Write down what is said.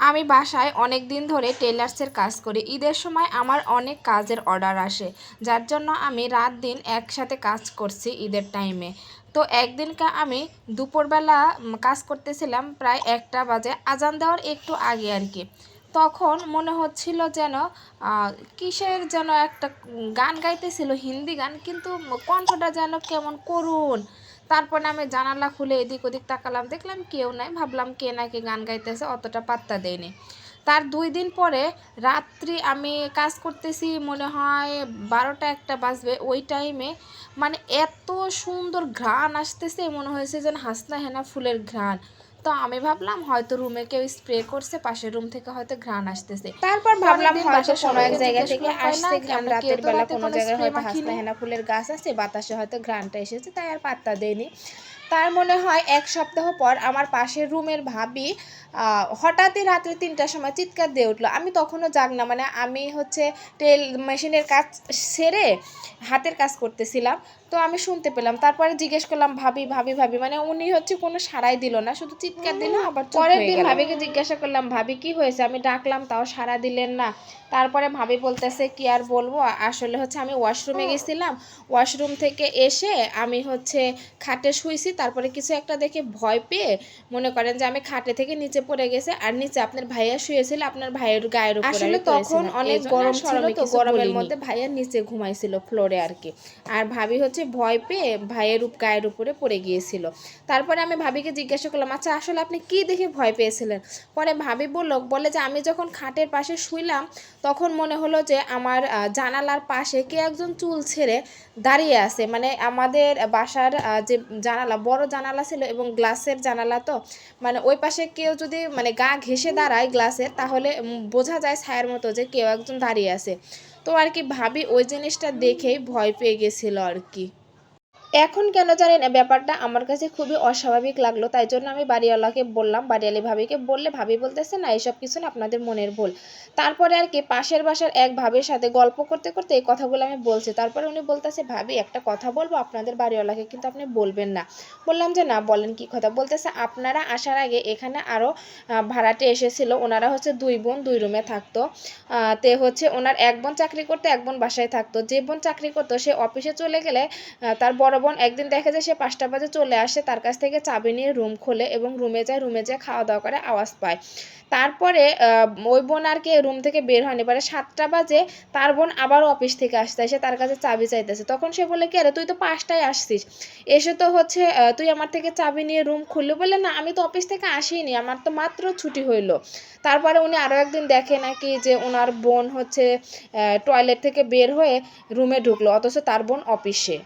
আমি বাসায় অনেক দিন ধরে টেলার্সের কাজ করি। ঈদের সময় আমার অনেক কাজের অর্ডার আসে, যার জন্য আমি রাত দিন একসাথে কাজ করছি ঈদের টাইমে তো একদিনকে আমি দুপুরবেলা কাজ করতেছিলাম প্রায় একটা বাজে, আজান দেওয়ার একটু আগে আর কি। তখন মনে হচ্ছিল যেন কিসের যেন একটা গান গাইতেছিল, হিন্দি গান, কিন্তু কণ্ঠটা যেন কেমন করুণ। তারপরে আমি জানালা খুলে এদিক ওদিক তাকালাম, দেখলাম কেউ নাই, ভাবলাম কে নাকি গান গাইতেছে, অতটা পাত্তা দেয়নি। তার দুই দিন পরে রাত্রি আমি কাজ করতেছি, মনে হয় বারোটা একটা বাজবে, ওই টাইমে মানে এত সুন্দর ঘ্রাণ আসতেছে, মনে হয়েছে যেন হাসনা হেনা ফুলের ঘ্রাণ। তো আমি ভাবলাম হয়তো রুমে কেউ স্প্রে করছে পাশের রুম থেকে হয়তো ঘ্রাণ আসতেছে। তারপর ভাবলাম পরের দিন হয়তো কোনো এক জায়গা থেকে আসছে ঘ্রাণ রাতের বেলা কোনো জায়গায় হয়তো হাসনা হেনা ফুলের গাছ আছে বাতাসে হয়তো ঘ্রাণটা এসেছে তাই আর পাত্তা দেয়নি। তার মনে হয় এক সপ্তাহ পর আমার পাশের রুমের ভাবি আহ, হঠাৎই রাত্রে তিনটার সময় চিৎকার দিয়ে উঠল। আমি তখনও জাগ না মানে আমি হচ্ছে টেল মেশিনের কাজ সেরে হাতের কাজ করতেছিলাম তো আমি শুনতে পেলাম। তারপরে জিজ্ঞেস করলাম ভাবি ভাবি ভাবি। মানে উনি হচ্ছে কোনো সাড়াই দিল না শুধু চিৎকার দিল। আবার পরের দিন ভাবিকে জিজ্ঞাসা করলাম ভাবি কি হয়েছে? আমি ডাকলাম তাও সাড়া দিলেন না। তারপরে ভাবি বলতেছে কি আর বলব? আসলে হচ্ছে আমি ওয়াশরুমে গেছিলাম। ওয়াশরুম থেকে এসে আমি হচ্ছে খাটে শুইছি তারপরে কিছু একটা দেখে ভয় পেয়ে মনে করেন যে আমি খাটে থেকে নিচে পড়ে গেছে। আর নিচে আপনার ভাইয়া শুয়েছিল আপনার ভাইয়ের গায়ের উপর আসলে তখন অনেক গরম ছিল তো, গরমের মধ্যে ভাইয়া নিচে ঘুমাইছিল ফ্লোরে আর কি। আর ভাবি হচ্ছে ভয় পেয়ে ভাইয়ের গায়ের উপরে পড়ে গিয়েছিল। তারপরে আমি ভাবিকে জিজ্ঞাসা করলাম আচ্ছা আসলে আপনি কি দেখে ভয় পেয়েছিলেন? পরে ভাবি বলল, বলে যে আমি যখন খাটের পাশে শুইলাম, তখন মনে হলো যে আমার জানালার পাশে কে একজন চুল ছেড়ে দাঁড়িয়ে আছে। মানে আমাদের বাসার যে জানালা, বড় জানালা ছিল এবং গ্লাসের জানালা তো মানে ওই পাশে কেউ যদি মানে গা ঘেসে দাঁড়ায় গ্লাসের, তাহলে বোঝা যায় ছায়ের মতো যে কেউ একজন দাঁড়িয়ে আছে। তো আর কি ভাবি ওই জিনিসটা দেখেই ভয় পেয়ে গেছিল আর কি। এখন কেন জানেন, ব্যাপারটা আমার কাছে খুবই অস্বাভাবিক লাগল, তাই জন্য আমি বাড়িওয়ালাকে বললাম, বাড়িওয়ালি ভাবিকে বললে, ভাবি বলতেছে, না, এসব কিছু না, আপনাদের মনের ভুল। তারপরে আর কি, পাশের বাসার এক ভাবির সাথে গল্প করতে করতে এই কথাগুলো আমি বলছি। তারপরে উনি বলতেছে, ভাবি, একটা কথা বলব, আপনাদের বাড়িওয়ালাকে কিন্তু আপনি বলবেন না। বললাম যে, না, বলেন কি কথা? বলতেছে, আপনারা আসার আগে এখানে আরও ভাড়াটে এসেছিল, ওনারা হচ্ছে দুই বোন, দুই রুমে থাকতো। তে হচ্ছে ওনার এক বোন চাকরি করতো, এক বোন বাসায় থাকতো। যে বোন চাকরি করতো, সে অফিসে চলে গেলে তার বড় বোন, একদিন দেখা যায় সে পাঁচটা বাজে চলে আসে, তার কাছ থেকে চাবি নিয়ে রুম খোলে এবং রুমে যায় রুমে যায় খাওয়া দাওয়া করে, আওয়াজ পায়। তারপরে ওই বোন আর কি রুম থেকে বের হয়নি। এবারে সাতটা বাজে, তার বোন আবারও অফিস থেকে আসতে এসে তার কাছে চাবি চাইতেছে। তখন সে বলে, কি আরে তুই তো পাঁচটায় আসছিস। এসে তো হচ্ছে তুই আমার থেকে চাবি নিয়ে রুম খুললি? বলে, না, আমি তো অফিস থেকে আসিনি, আমার তো মাত্র ছুটি হইল। তারপরে উনি আরও একদিন দেখে নাকি যে ওনার বোন হচ্ছে টয়লেট থেকে বের হয়ে রুমে ঢুকলো, অথচ তার বোন অফিসে